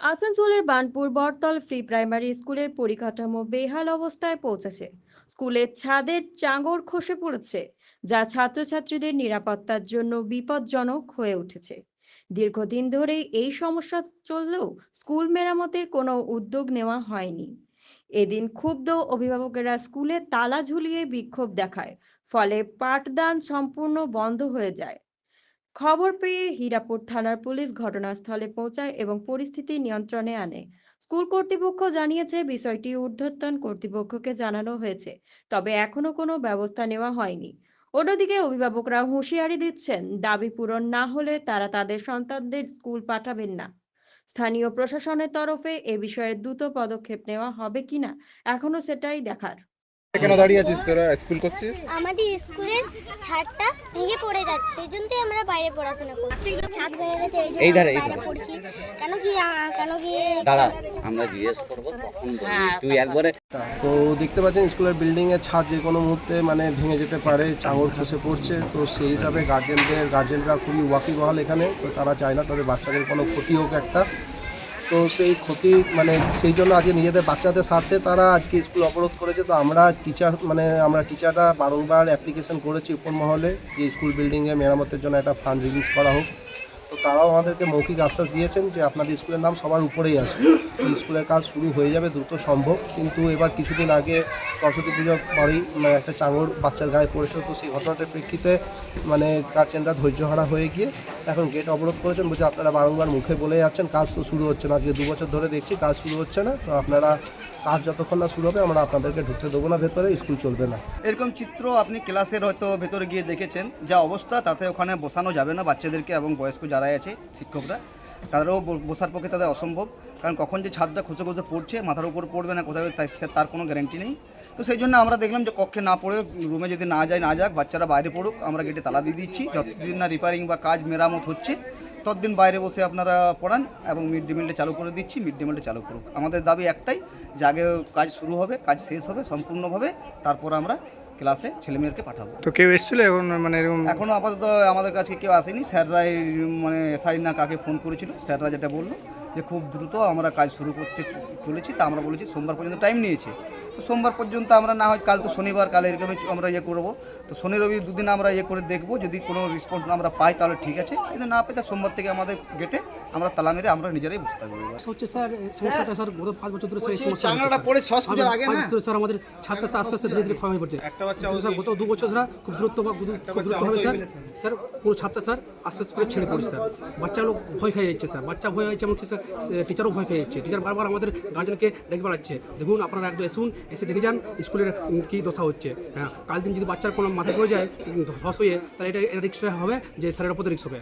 আসানসোলের Burnpur বটতল free primary স্কুলের পরিকাঠামো বেহাল অবস্থায় পৌঁছেছে। স্কুলের ছাদের চাঙড় খসে পড়েছে, যা ছাত্রছাত্রীদের নিরাপত্তার জন্য বিপজ্জনক হয়ে উঠেছে। দীর্ঘদিন ধরেই এই সমস্যা চললেও স্কুল মেরামতের কোনো উদ্যোগ নেওয়া হয়নি। এদিন ক্ষুব্ধ অভিভাবকেরা স্কুলে তালা ঝুলিয়ে বিক্ষোভ দেখায়, ফলে পাঠদান সম্পূর্ণ বন্ধ হয়ে যায়। খবর পেয়ে হীরাপুর থানার পুলিশ ঘটনাস্থলে পৌঁছায় এবং পরিস্থিতি নিয়ন্ত্রণে আনে। স্কুল কর্তৃপক্ষ জানিয়েছে বিষয়টি ঊর্ধ্বতন কর্তৃপক্ষকে জানানো হয়েছে তবে এখনও কোনো ব্যবস্থা নেওয়া হয়নি। অন্যদিকে অভিভাবকরা হুঁশিয়ারি দিচ্ছেন দাবি পূরণ না হলে তারা তাদের সন্তানদের স্কুল পাঠাবেন না। স্থানীয় প্রশাসনের তরফে এ বিষয়ে দ্রুত পদক্ষেপ নেওয়া হবে কিনা এখনও সেটাই দেখার। কেন দাঁড়িয়ে আছিস তোরা স্কুল করছিস? আমাদের স্কুলের ছাদটা ভেঙে পড়ে যাচ্ছে এই জন্যই আমরা বাইরে পড়াশোনা করছি। ছাদ ভেঙে গেছে এই জন্য বাইরে পড়ছি। কেন কি কেন কি? দাঁড়া আমরা জিজ্ঞেস করব তখন তুই একবারে তো দেখতে পাচ্ছেন স্কুলের বিল্ডিং এর ছাদ যে কোনো মুহূর্তে মানে ভেঙে যেতে পারে চাঙড় খসে পড়ছে। তো সেই হিসাবে গার্জেনদের গার্জেনরা খুবই ওয়াকিবহাল এখানে। তো তারা চায় না তাদের বাচ্চাদের কোনো ক্ষতি হোক একটা। তো সেই ক্ষতি মানে সেই জন্য আজকে নিজেদের বাচ্চাদের স্বার্থে তারা আজকে স্কুল অবরোধ করেছে। তো আমরা টিচার মানে আমরা টিচাররা বারংবার অ্যাপ্লিকেশন করেছি উপরমহলে যে স্কুল বিল্ডিংয়ে মেরামতের জন্য একটা ফান্ড রিলিজ করা হোক। তো তারাও আমাদেরকে মৌখিক আশ্বাস দিয়েছেন যে আপনাদের স্কুলের নাম সবার উপরেই আছে। স্কুলের কাজ শুরু হয়ে যাবে দ্রুত সম্ভব। কিন্তু এবার কিছুদিন আগে সরস্বতী পরেই মানে একটা চাঙড় বাচ্চার গায়ে পড়েছিল। তো সেই ঘটনাটার প্রেক্ষিতে মানে গার্জেনরা ধৈর্যহারা হয়ে গিয়ে এখন গেট অবরোধ করেছেন বলছে, আপনারা বারংবার মুখে বলে যাচ্ছেন, কাজ তো শুরু হচ্ছে না। আজকে দু বছর ধরে দেখছি কাজ শুরু হচ্ছে না। তো আপনারা, কাজ যতক্ষণ না শুরু হবে, আমরা আপনাদেরকে ঢুকতে দেবো না ভেতরে, স্কুল চলবে না। এরকম চিত্র আপনি ক্লাসের হয়তো ভেতরে গিয়ে দেখেছেন। যা অবস্থা, তাতে ওখানে বসানো যাবে না বাচ্চাদেরকে এবং বয়স্ক যারা আছে, শিক্ষকরা তারাও ব- বসার পক্ষে তাদের অসম্ভব। কারণ কখন যে ছাদটা খসে খসে পড়ছে, মাথার উপর পড়বে না কোথাও তার কোনো গ্যারান্টি নেই। তো সেই জন্য আমরা দেখলাম যে কক্ষে না পড়ে রুমে যদি না যায় না যাক বাচ্চারা বাইরে পড়ুক আমরা গেটে তালা দিয়ে দিচ্ছি। যতদিন না রিপেয়ারিং বা কাজ মেরামত হচ্ছে ততদিন বাইরে বসে আপনারা পড়ান এবং মিড ডে মিলটা চালু করে দিচ্ছি মিড ডে মিলটা চালু করুক। আমাদের দাবি একটাই যে আগে কাজ শুরু হবে কাজ শেষ হবে সম্পূর্ণভাবে তারপর আমরা ক্লাসে ছেলেমেয়েদেরকে পাঠাবো। তো কেউ এসেছিল এখন মানে এরকম এখনও আপাতত আমাদের কাছে কেউ আসেনি। স্যাররাই মানে এসআই না কাকে ফোন করেছিল স্যাররা যেটা বলল যে খুব দ্রুত আমরা কাজ শুরু করতে চলেছি তা আমরা বলেছি সোমবার পর্যন্ত টাইম নিয়েছে। তো সোমবার পর্যন্ত আমরা না হয় কাল তো শনিবার কাল এরকমই আমরা ইয়ে করব। তো শনি রবি দুদিন আমরা ইয়ে করে দেখব যদি কোনো রেসপন্স আমরা পাই তাহলে ঠিক আছে। যদি না পাই তা সোমবার থেকে আমাদের গেটে আমরা তালা মেরে আমরা নিজেরাই বুঝতে পারব এবার। হচ্ছে স্যার সমস্যাটা স্যার গত পাঁচ বছর ধরে স্যার পড়ে ছ পূজার আগে না? স্যার আমাদের ছাদটা স্যার আস্তে আস্তে ধীরে ধীরে ক্ষয় হয়ে পড়ছে। একটা বাচ্চা স্যার গত দু বছর খুব দ্রুত খুব দ্রুত হবে স্যার। স্যার পুরো ছাদটা স্যার আস্তে আস্তে করে ছেড়ে পড়ছে স্যার। বাচ্চাগুলো ভয় খেয়ে যাচ্ছে স্যার। বাচ্চা ভয় হয়েছে স্যার টিচারও ভয় খেয়ে যাচ্ছে। টিচার বারবার আমাদের গার্জেনকে ডেকে বেড়াচ্ছে দেখুন, আপনারা একটু এসুন, এসে দেখে যান স্কুলের কি দশা হচ্ছে। হ্যাঁ কাল দিন যদি বাচ্চার কোনো মাথায় পড়ে যায় ধস হয়ে, তাহলে এটা রিক্স হবে যে স্যারের ওপর রিক্স হবে।